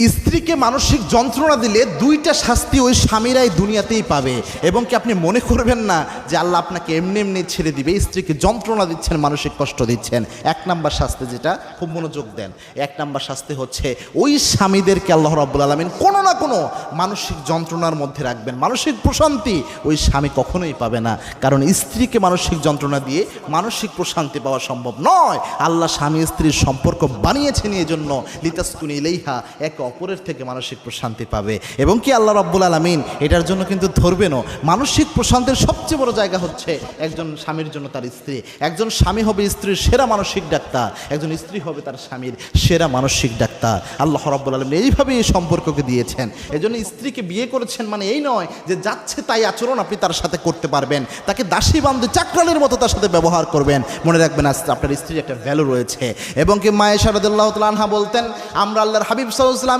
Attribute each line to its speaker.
Speaker 1: স্ত্রীকে মানসিক যন্ত্রণা দিলে দুইটা শাস্তি ওই স্বামীরাই দুনিয়াতেই পাবে। এবং কি আপনি মনে করবেন না যে আল্লাহ আপনাকে এমনি এমনি ছেড়ে দিবে? স্ত্রীকে যন্ত্রণা দিচ্ছেন, মানসিক কষ্ট দিচ্ছেন। এক নাম্বার শাস্তি যেটা, খুব মনোযোগ দেন। এক নাম্বার শাস্তি হচ্ছে ওই স্বামীদেরকে আল্লাহ রব্বুল আলমিন কোনো না কোনো মানসিক যন্ত্রণার মধ্যে রাখবেন। মানসিক প্রশান্তি ওই স্বামী কখনোই পাবে না। কারণ স্ত্রীকে মানসিক যন্ত্রণা দিয়ে মানসিক প্রশান্তি পাওয়া সম্ভব নয়। আল্লাহ স্বামী স্ত্রীর সম্পর্ক বানিয়েছেন এই জন্য লিতাসকুনি ইলেইহা, একে অপরের থেকে মানসিক প্রশান্তি পাবে। এবং কি আল্লাহ রব্বুল আলমিন এটার জন্য কিন্তু ধরবেনও? মানসিক প্রশান্তির সবচেয়ে বড় জায়গা হচ্ছে একজন স্বামীর জন্য তার স্ত্রী। একজন স্বামী হবে স্ত্রীর সেরা মানসিক ডাক্তার। একজন স্ত্রী হবে তার স্বামীর সেরা মানসিক ডাক্তার। আল্লাহ রব্বুল আলমিন এইভাবে এই সম্পর্ককে দিয়েছেন। এই জন্য স্ত্রীকে বিয়ে করেছেন মানে এই নয় যে যাচ্ছে তাই আচরণ আপনি তার সাথে করতে পারবেন। তাকে দাসী বান্ধব চাকরালের মতো তার সাথে ব্যবহার করবেন। মনে রাখবেন আপনার স্ত্রীর একটা ভ্যালু রয়েছে। এবং কি মায়ের শারদুল্লাহ তালহা বলতেন, আমরা আল্লাহর হাবিব সাল্লাহ